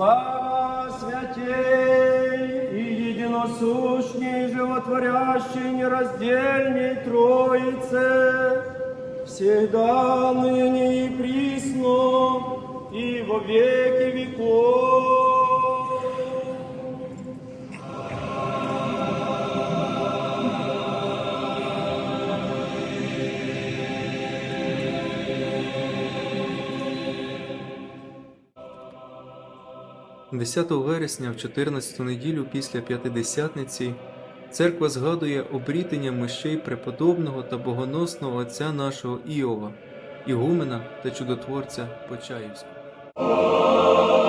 Слава святей и единосущней, животворящей, нераздельней Троице, всегда, ныне и присно, и во веки 10 вересня в 14 неділю після П'ятидесятниці церква згадує обрітення мощей преподобного та богоносного отця нашого Іова, ігумена та чудотворця Почаївського.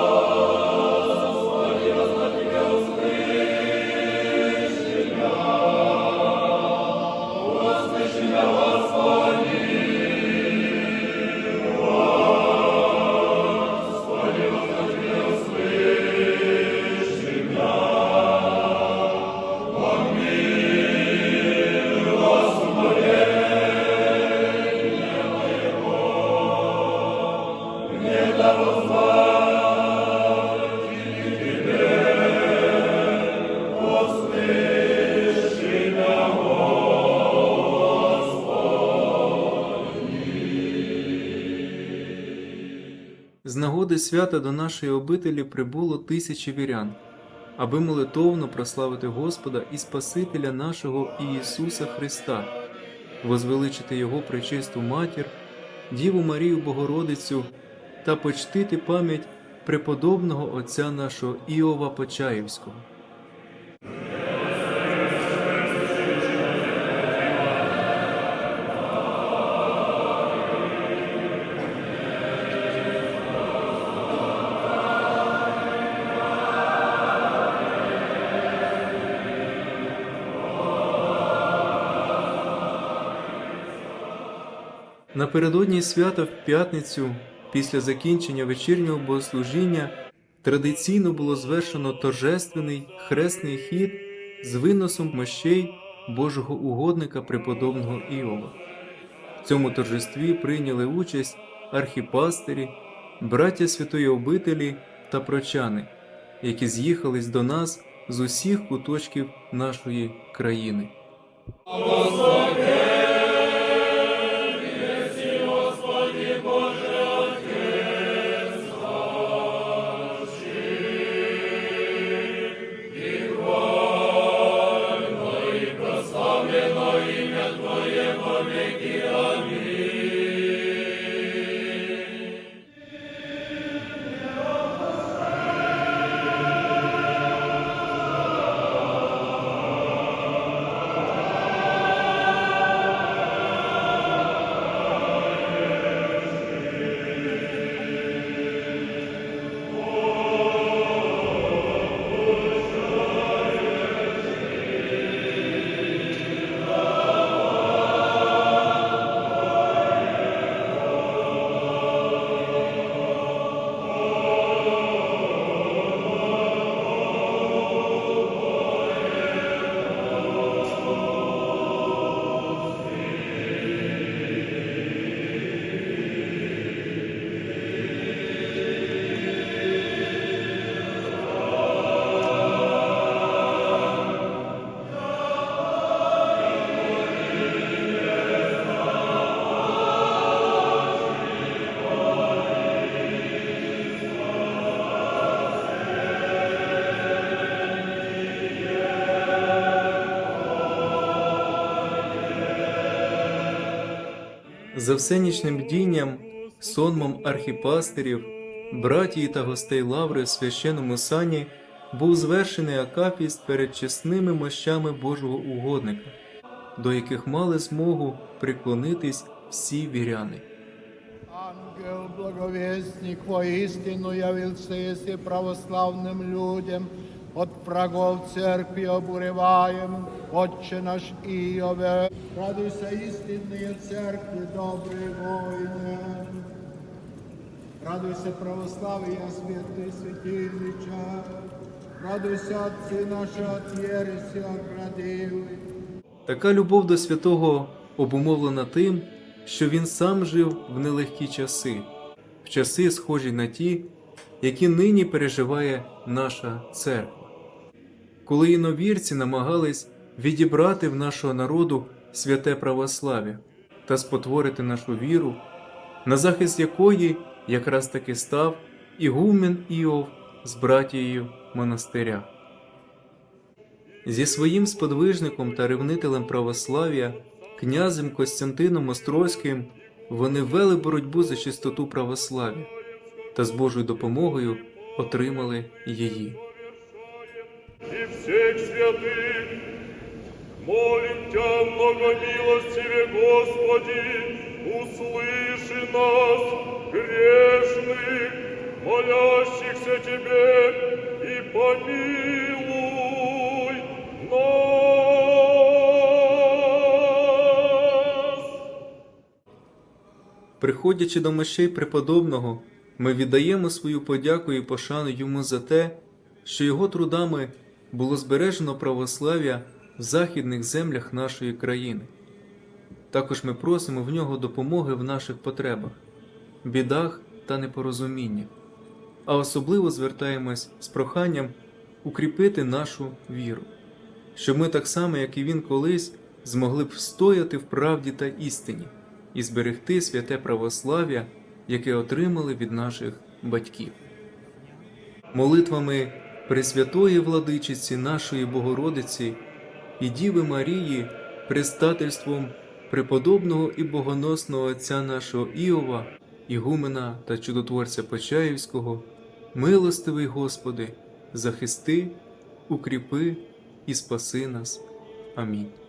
З нагоди свята до нашої обителі прибуло тисячі вірян, аби молитовно прославити Господа і Спасителя нашого Ісуса Христа, возвеличити Його пречисту матір, Діву Марію Богородицю та почтити пам'ять преподобного Отця нашого Іова Почаївського. Напередодні свята в п'ятницю, після закінчення вечірнього богослужіння, традиційно було звершено торжественний хресний хід з виносом мощей Божого угодника преподобного Іова. В цьому торжестві прийняли участь архіпастирі, браття святої обителі та прочани, які з'їхались до нас з усіх куточків нашої країни. За всенічним бдінням, сонмом архіпастирів, братії та гостей лаври в священному сані був звершений акафіст перед чесними мощами Божого угодника, до яких мали змогу приклонитись всі віряни. Ангел, благовестник, воистину явился если православным людям, от врагов церкви обуреваем, Отче наш Иове. Радуйся, истинные церкви, добрые воины. Радуйся, православие, святый святильнича. Радуйся, отцы наши от ереси оградили. Така любов до святого обумовлена тим, що він сам жив в нелегкі часи, в часи, схожі на ті, які нині переживає наша церква. Коли іновірці намагались відібрати в нашого народу святе православ'я та спотворити нашу віру, на захист якої якраз таки став ігумен Іов з братією монастиря. Зі своїм сподвижником та ревнителем православ'я, князем Костянтином Острозьким, вони вели боротьбу за чистоту православ'я та з Божою допомогою отримали її и всех святых. Молим Тя, многомилостиве Господи, услыши нас, грешных, молящихся Тебе, и помилуй нас. Приходячи до мощей преподобного, ми віддаємо свою подяку і пошану йому за те, що його трудами було збережено православ'я в західних землях нашої країни. Також ми просимо в нього допомоги в наших потребах, бідах та непорозуміннях, а особливо звертаємось з проханням укріпити нашу віру, щоб ми так само, як і він колись, змогли б встояти в правді та істині і зберегти святе православ'я, яке отримали від наших батьків. Молитвами Пресвятої владичиці нашої Богородиці і Діви Марії, предстательством преподобного і богоносного отця нашого Іова, Ігумена та чудотворця Почаївського, милостивий Господи, захисти, укріпи і спаси нас. Амінь.